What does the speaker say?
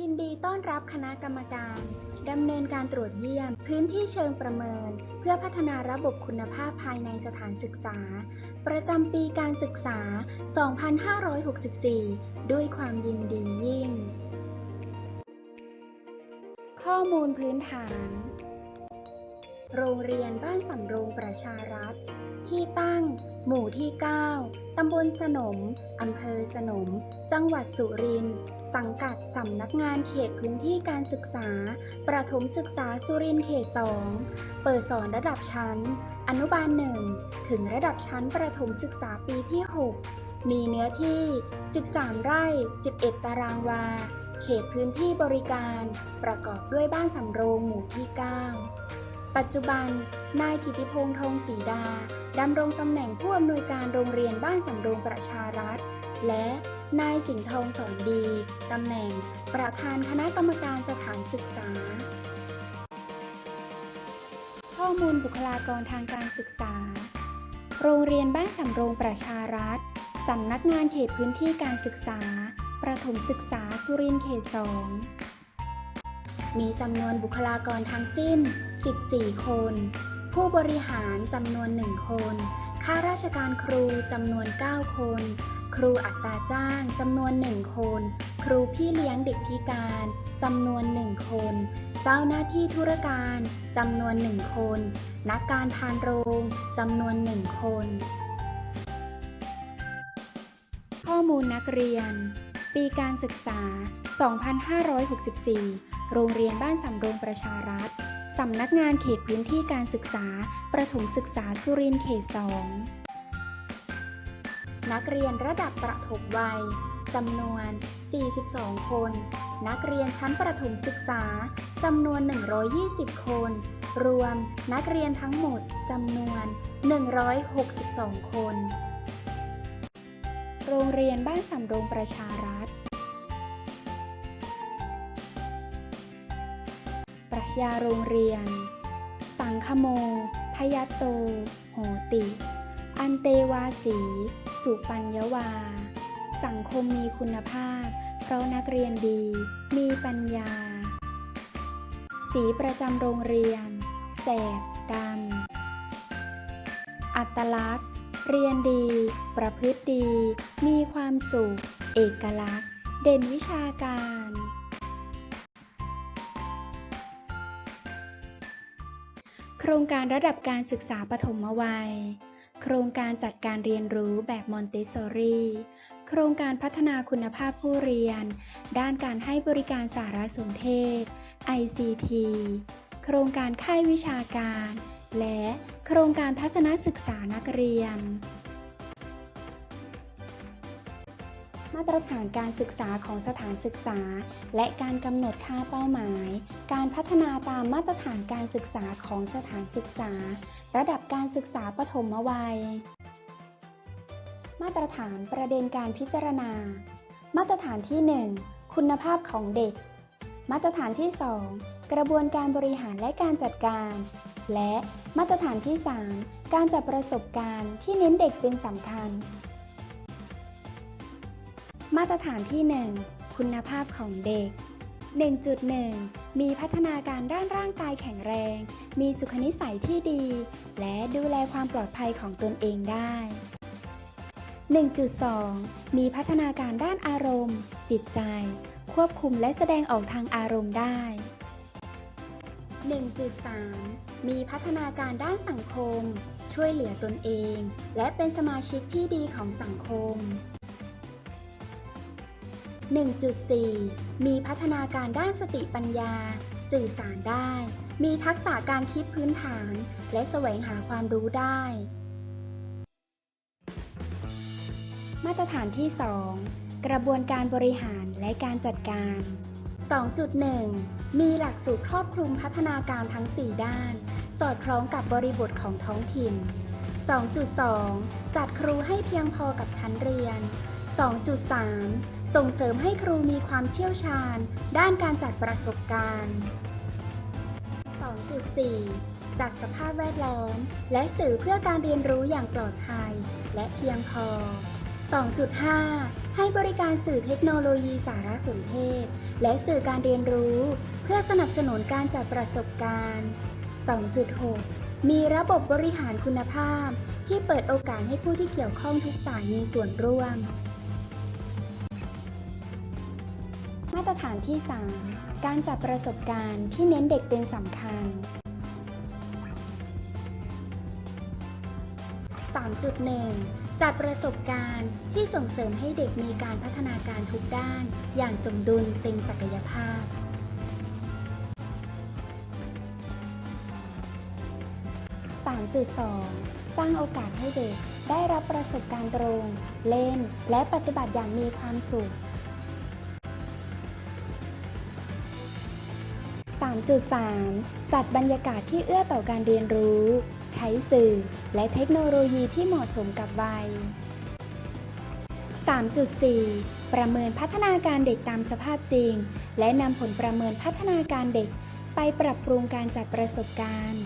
ยินดีต้อนรับคณะกรรมการดำเนินการตรวจเยี่ยม พื้นที่เชิงประเมิน เพื่อพัฒนาระบบคุณภาพภายในสถานศึกษา ประจำปีการศึกษา 2564 ด้วยความยินดียิ่ง ข้อมูลพื้นฐาน โรงเรียนบ้านสำโรงประชารัฐ ที่ตั้ง หมู่ที่ 9 ตำบลสนม อำเภอสนม จังหวัดสุรินทร์ สังกัดสำนักงานเขตพื้นที่การศึกษา ประถมศึกษาสุรินทร์เขต 2 เปิดสอนระดับชั้น อนุบาล 1 ถึงระดับชั้นประถมศึกษาปีที่ 6 มีเนื้อที่ 13 ไร่ 11 ตารางวา เขตพื้นที่บริการ ประกอบด้วยบ้านสำโรงหมู่ที่ 9 ปัจจุบัน นายกิติพงษ์ทองศรีดา ดำรงตำแหน่งผู้อำนวยการโรงเรียนบ้านสำโรงประชารัฐ และนายสิงห์ทองสอนดี ตำแหน่งประธานคณะกรรมการสถานศึกษา ข้อมูลบุคลากรทางการศึกษา โรงเรียนบ้านสำโรงประชารัฐ สำนักงานเขตพื้นที่การศึกษา ประถมศึกษาสุรินทร์เขต2 มีจำนวนบุคลากรทั้งสิ้น 14 คน ผู้บริหารจำนวน 1 คน ข้าราชการครูจำนวน 9 คน ครูอัตราจ้างจำนวน 1 คน ครูพี่เลี้ยงเด็กพิการจำนวน 1 คน เจ้าหน้าที่ธุรการจำนวน 1 คน นักการพานโรงจำนวน 1 คน ข้อมูลนักเรียน ปีการศึกษา 2564 โรงเรียนบ้านสำโรงประชารัฐ สำนักงานเขตพื้นที่การศึกษา ประถมศึกษาสุรินทร์เขต 2 นักเรียนระดับประถมวัยจำนวน 42 คน นักเรียนชั้นประถมศึกษา จำนวน 120 คน รวมนักเรียนทั้งหมด จำนวน 162 คน โรงเรียนบ้านสำโรงประชารัฐ ปรัชญาโรงเรียน สังคโม พยัตโต โหติ อันเตวาสี สุปัญญวา สังคมมีคุณภาพ เพราะนักเรียนดี มีปัญญา สีประจำโรงเรียน แสดดำ อัตลักษณ์ เรียนดี ประพฤติดี มีความสุข เอกลักษณ์ เด่นวิชาการ โครงการระดับการศึกษาปฐมวัย โครงการจัดการเรียนรู้แบบมอนเตสซอรี่ โครงการพัฒนาคุณภาพผู้เรียน ด้านการให้บริการสารสนเทศ ICT โครงการค่ายวิชาการ และโครงการทัศนศึกษานักเรียน มาตรฐานการศึกษาของสถานศึกษา และการกำหนดค่าเป้าหมาย การพัฒนาตามมาตรฐานการศึกษาของสถานศึกษา ระดับการศึกษาปฐมวัย มาตรฐานประเด็นการพิจารณา มาตรฐานที่ 1 คุณภาพของเด็ก มาตรฐานที่ 2 กระบวนการบริหารและการจัดการ และมาตรฐานที่ 3 การจัดประสบการณ์ที่เน้นเด็กเป็นสำคัญ ตรฐานที่ 1 คุณภาพของเด็ก 1.1 มีพัฒนาการด้านร่างกายแข็งแรง มีสุขนิสัยที่ดี และดูแลความปลอดภัยของตนเองได้ 1.2 มีพัฒนาการด้านอารมณ์ จิตใจ ควบคุมและแสดงออกทางอารมณ์ได้ 1.3 มีพัฒนาการด้านสังคม ช่วยเหลือตนเอง และเป็นสมาชิกที่ดีของสังคม 1.4 มีพัฒนาการด้านสติปัญญา สื่อสารได้ มีทักษะการคิดพื้นฐาน และแสวงหาความรู้ได้ มาตรฐานที่ 2 กระบวนการบริหารและการจัดการ 2.1 มีหลักสูตรครอบคลุมพัฒนาการทั้ง 4 ด้าน สอดคล้องกับบริบทของท้องถิ่น 2.2 จัดครูให้เพียงพอกับชั้นเรียน 2.3ส่งเสริมให้ครูมีความเชี่ยวชาญ ด้านการจัดประสบการณ์ 2.4 จัดสภาพแวดล้อม และสื่อเพื่อการเรียนรู้อย่างปลอดภัย และเพียงพอ 2.5 ให้บริการสื่อเทคโนโลยีสารสนเทศ และสื่อการเรียนรู้ เพื่อสนับสนุนการจัดประสบการณ์ 2.6 มีระบบบริหารคุณภาพ ที่เปิดโอกาสให้ผู้ที่เกี่ยวข้องทุกฝ่ายมีส่วนร่วม ตรฐานที่ 3 การจัดประสบการณ์ที่เน้นเด็กเป็นสำคัญ 3.1 จัดประสบการณ์ที่ส่งเสริมให้เด็กมีการพัฒนาการทุกด้าน อย่างสมดุลเต็มศักยภาพ 3.2 สร้างโอกาสให้เด็กได้รับประสบการณ์ตรง เล่น และปฏิบัติอย่างมีความสุข 3.3 จัดบรรยากาศที่เอื้อต่อการเรียนรู้ ใช้สื่อ และเทคโนโลยีที่เหมาะสมกับวัย 3.4 ประเมินพัฒนาการเด็กตามสภาพจริง และนำผลประเมินพัฒนาการเด็ก ไปปรับปรุงการจัดประสบการณ์